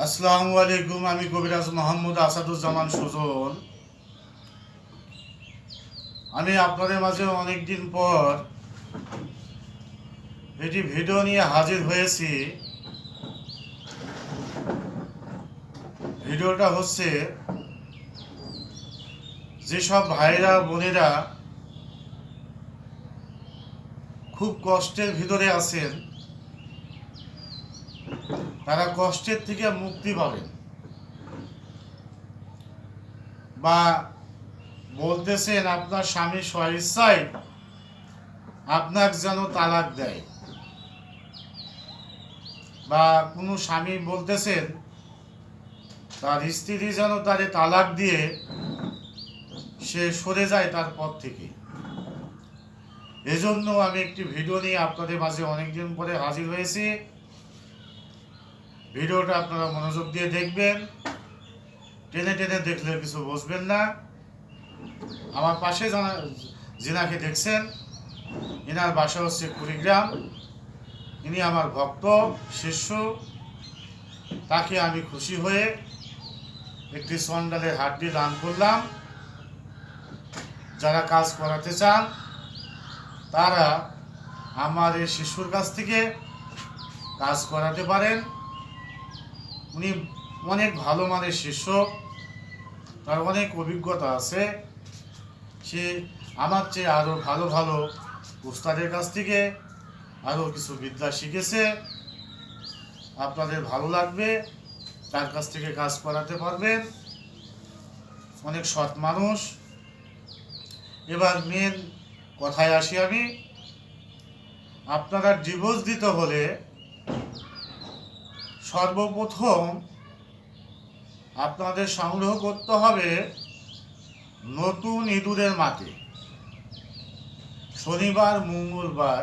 আসসালামু আলাইকুম, আমি কবিরাজ মোহাম্মদ আসাদুজ্জামান সুজন। আমি আপনাদের মাঝে অনেক দিন পর এটি ভিডিও নিয়ে হাজির হয়েছি। ভিডিওটা হচ্ছে, যেসব ভাইরা, বোনেরা খুব কষ্টের ভিতরে আছেন তারা কষ্টের থেকে মুক্তি পাবেন বা বলতেছেন, আপনার স্বামী স্বইচ্ছায় আপনাকে যেন তালাক দেয়। বা কোনো স্বামী বলতেছেন, তার স্ত্রী যেন তারে তালাক দিয়ে সে সরে যায় তার পথ থেকে। এজন্য আমি একটি ভিডিও নিয়ে আপনাদের মাঝে অনেকদিন পরে হাজির হয়েছি। ভিডিওটা আপনারা মনোযোগ দিয়ে দেখবেন। টেনে টেনে দেখলে কিছু বুঝবেন না। আমার পাশে জানা জিনাকে দেখছেন এনার বাসা হচ্ছে কুড়িগ্রাম। ইনি আমার ভক্ত, শিষ্য। তাকে আমি খুশি হয়ে একটি সন্ডালের হাড্ডি দান করলাম। যারা কাজ করাতে চান, তারা আমার এই শিশুর কাছ থেকে কাজ করাতে পারেন। উনি অনেক ভালো মানের শিষ্য, তার অনেক অভিজ্ঞতা আছে। সে আমার চেয়ে আরও ভালো ভালো উস্তাদের কাছ থেকে আরও কিছু বিদ্যা শিখেছে। আপনাদের ভালো লাগবে, তার কাছ থেকে কাজ করাতে পারবেন। অনেক সৎ মানুষ। এবার মেন কথায় আসি আমি। আপনারা ডিভোর্স দিতে হলে সর্বপ্রথম আপনাদের সংগ্রহ করতে হবে নতুন ইঁদুরের মাটি শনিবার, মঙ্গলবার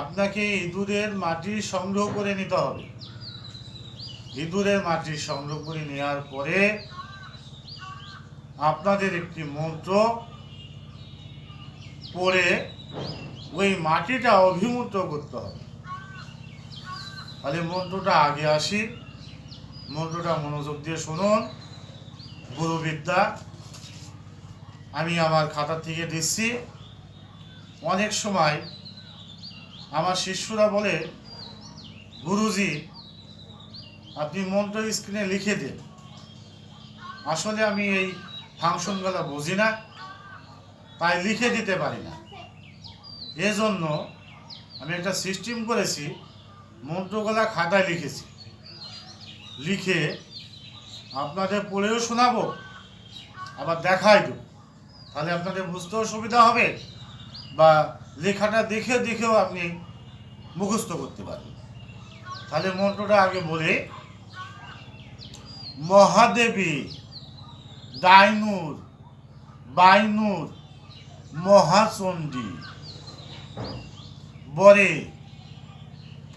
আপনাকে ইঁদুরের মাটি সংগ্রহ করে নিতে হবে। ইঁদুরের মাটি সংগ্রহ করে নেওয়ার পরে আপনাদের একটি মন্ত্র পড়ে ওই মাটিটা অভিমুদ্র করতে হবে। তাহলে মন্ত্রটা আগে আসি। মন্ত্রটা মনোযোগ দিয়ে শুনুন। গুরুবিদ্যা, আমি আমার খাতা থেকে দিচ্ছি। অনেক সময় আমার শিষ্যরা বলে, গুরুজি, আপনি মন্ত্র স্ক্রিনে লিখে দিন। আসলে আমি এই ফাংশনগুলো বুঝি না, তাই লিখে দিতে পারি না। এজন্য আমি একটা সিস্টেম করেছি মন্ত্রগুলা খাতায় লিখেছি। লিখে আপনাদের পড়েও শোনাবো, আবার দেখাই দেব। তাহলে আপনাদের বুঝতেও সুবিধা হবে বা লেখাটা দেখে দেখেও আপনি মুখস্থ করতে পারবেন। তাহলে মন্ত্রটা আগে বলে, মহাদেবী ডাইনুর বাইনুর, মহাচণ্ডী, বরে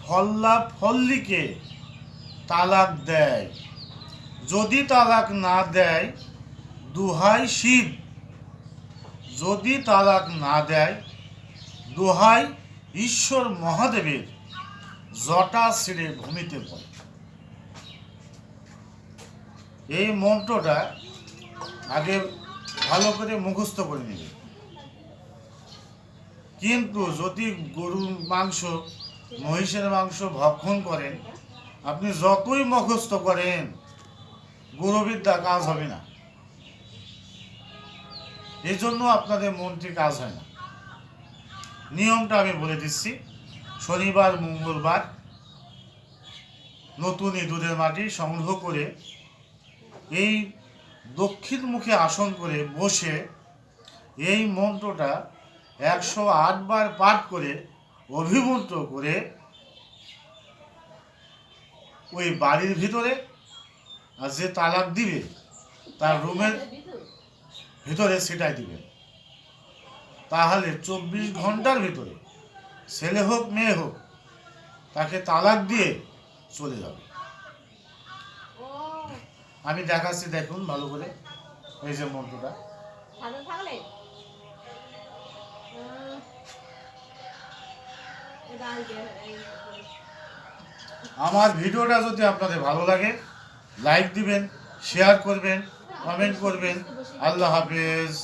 ফল্লা ফল্লিকে তালাক দেয়। যদি তালাক না দেয়, দুহাই শিব। যদি তালাক না দেয়, দুহাই ঈশ্বর মহাদেবের জটা ছিঁড়ে ভূমিতে পড়ে। এই মন্ত্রটা আগে ভালো করে মুখস্থ করে নেবে। কিন্তু যদি গরুর মাংস মহিষের মাংস ভক্ষণ করেন। আপনি যতই মুখস্থ করেন গুরুবিদ্যা কাজ হবে না। এই জন্য আপনাদের মনটি কাজ হয় না। নিয়মটা আমি বলে দিচ্ছি, শনিবার, মঙ্গলবার নতুন ইঁদুরের মাটি সংগ্রহ করে এই দক্ষিণ মুখে আসন করে বসে এই মন্ত্রটা একশো আটবার পাঠ করে অভিমন্ত্র করে ওই বাড়ির ভিতরে আর যে তালাক দিবে, তার রুমের ভিতরে সেটাই দিবেন তাহলে চব্বিশ ঘণ্টার ভিতরে ছেলে হোক, মেয়ে হোক, তাকে তালাক দিয়ে চলে যাবে। আমি দেখাচ্ছি, দেখুন ভালো করে, এই যে মন্ত্রটা। আমার ভিডিওটা যদি আপনাদের ভালো লাগে লাইক দিবেন শেয়ার করবেন কমেন্ট করবেন। আল্লাহ হাফেজ।